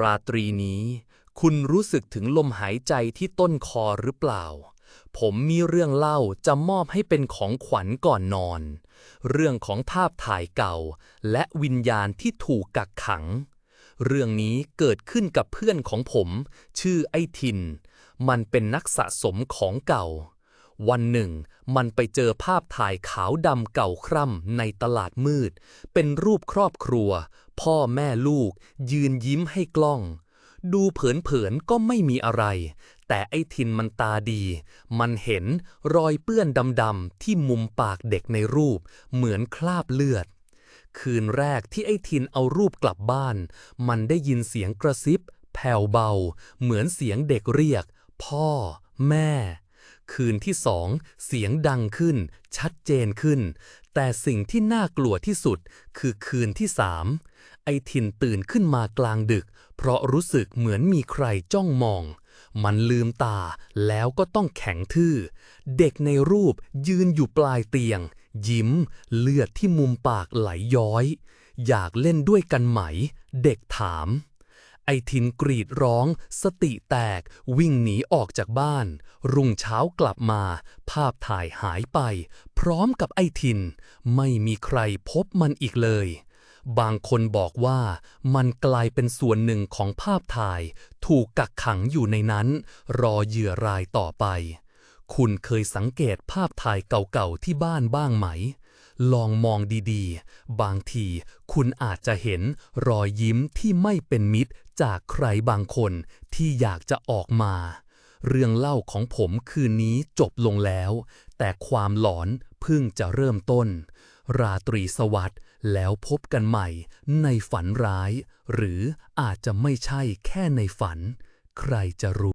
ราตรีนี้ คุณรู้สึกถึงลมหายใจที่ต้นคอหรือเปล่า ผมมีเรื่องเล่าจะมอบให้เป็นของขวัญก่อนนอน เรื่องของภาพถ่ายเก่า และวิญญาณที่ถูกกักขัง เรื่องนี้เกิดขึ้นกับเพื่อนของผม ชื่อไอ้ทิน มันเป็นนักสะสมของเก่า วันหนึ่ง มันไปเจอภาพถ่ายขาวดำเก่าคร่ำในตลาดมืด เป็นรูปครอบครัว พ่อแม่ลูก ยืนยิ้มให้กล้อง ดูเผินๆก็ไม่มีอะไร แต่ไอ้ทินมันตาดี มันเห็นรอยเปื้อนดำๆที่มุมปากเด็กในรูป เหมือนคราบเลือด คืนแรกที่ไอ้ทินเอารูปกลับบ้าน มันได้ยินเสียงกระซิบ แผ่วเบา เหมือนเสียงเด็กเรียก พ่อ แม่ คืนที่สองเสียงดังขึ้น ชัดเจนขึ้น แต่สิ่งที่น่ากลัวที่สุดคือคืนที่สามไอทินตื่นขึ้นมากลางดึก เพราะรู้สึกเหมือนมีใครจ้องมอง มันลืมตาแล้วก็ต้องแข็งทื่อ เด็กในรูปยืนอยู่ปลายเตียง ยิ้ม เลือดที่มุมปากไหลย้อย อยากเล่นด้วยกันไหม เด็กถาม ไอทินกรีดร้อง สติแตก วิ่งหนีออกจากบ้าน รุ่งเช้ากลับมา ภาพถ่ายหายไป พร้อมกับไอทิน ไม่มีใครพบมันอีกเลย บางคนบอกว่ามันกลายเป็นส่วนหนึ่งของภาพถ่าย ถูกกักขังอยู่ในนั้น รอเหยื่อรายต่อไป คุณเคยสังเกตภาพถ่ายเก่าๆที่บ้านบ้างไหม ลองมองดีๆ บางทีคุณอาจจะเห็นรอยยิ้มที่ไม่เป็นมิตรจากใครบางคนที่อยากจะออกมา เรื่องเล่าของผมคืนนี้จบลงแล้ว แต่ความหลอนเพิ่งจะเริ่มต้น ราตรีสวัสดิ์แล้วพบกันใหม่ในฝันร้าย หรืออาจจะไม่ใช่แค่ในฝัน ใครจะรู้